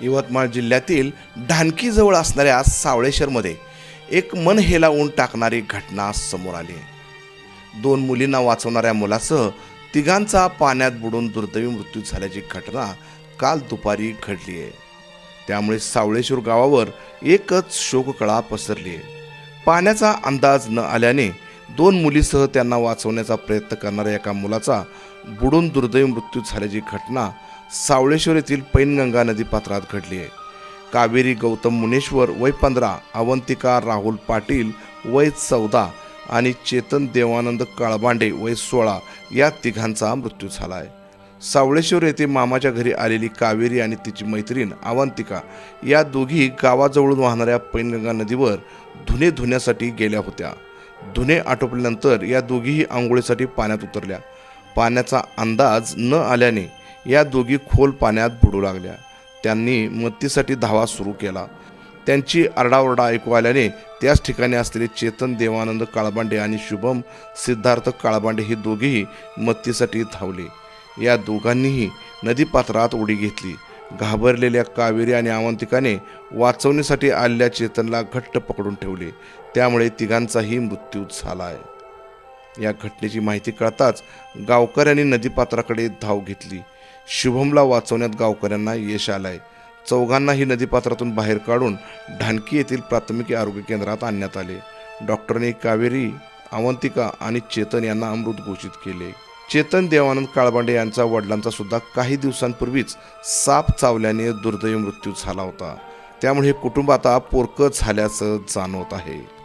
यवतमाळ जिल्ह्यातील ढानकीजवळ असणाऱ्या सावळेश्वरमध्ये एक मन हेलावून टाकणारी घटना समोर आली दोन मुलींना वाचवणाऱ्या मुलासह तिघांचा पाण्यात बुडून दुर्दैवी मृत्यू झाल्याची घटना काल दुपारी घडली आहे. त्यामुळे सावळेश्वर गावावर एकच शोककळा पसरली आहे. पाण्याचा अंदाज न आल्याने दोन मुलीसह त्यांना वाचवण्याचा प्रयत्न करणाऱ्या एका मुलाचा बुडून दुर्दैव मृत्यू झाल्याची घटना सावळेश्वर येथील पैनगंगा नदीपात्रात घडली आहे. कावेरी गौतम मुनेश्वर वय पंधरा अवंतिका राहुल पाटील वय चौदा आणि चेतन देवानंद काळबांडे वय सोळा या तिघांचा मृत्यू झाला आहे. सावळेश्वर येथे मामाच्या घरी आलेली कावेरी आणि तिची मैत्रीण अवंतिका या दोघी गावाजवळून वाहणाऱ्या पैनगंगा नदीवर धुणे धुण्यासाठी गेल्या होत्या. धुणे आटोपल्यानंतर या दोघीही आंघोळीसाठी पाण्यात उतरल्या. पाण्याचा अंदाज न आल्याने या दोघी खोल पाण्यात बुडू लागल्या. त्यांनी मत्तीसाठी धावा सुरू केला. त्यांची आरडाओरडा ऐकू आल्याने त्याच ठिकाणी असलेले चेतन देवानंद काळबांडे आणि शुभम सिद्धार्थ काळबांडे हे दोघेही मत्तीसाठी धावले. या दोघांनीही नदीपात्रात उडी घेतली. घाबरलेल्या कावेरी आणि अवंतिकाने वाचवण्यासाठी आलेल्या चेतनला घट्ट पकडून ठेवले. त्यामुळे तिघांचाही मृत्यू झाला आहे या घटनेची माहिती कळताच गावकऱ्यांनी नदीपात्राकडे धाव घेतली. शुभमला वाचवण्यात गावकऱ्यांना यश आलंय. चौघांनाही नदीपात्रातून बाहेर काढून ढानकी येथील प्राथमिक आरोग्य केंद्रात आणण्यात आले. डॉक्टरने कावेरी अवंतिका आणि चेतन यांना अमृत घोषित केले. चेतन देवानंद काळबांडे यांचा वडिलांचा सुद्धा काही दिवसांपूर्वीच साप चावल्याने दुर्दैवी मृत्यू झाला होता. त्यामुळे हे कुटुंब आता पोरकं झाल्याचं जाणवत आहे.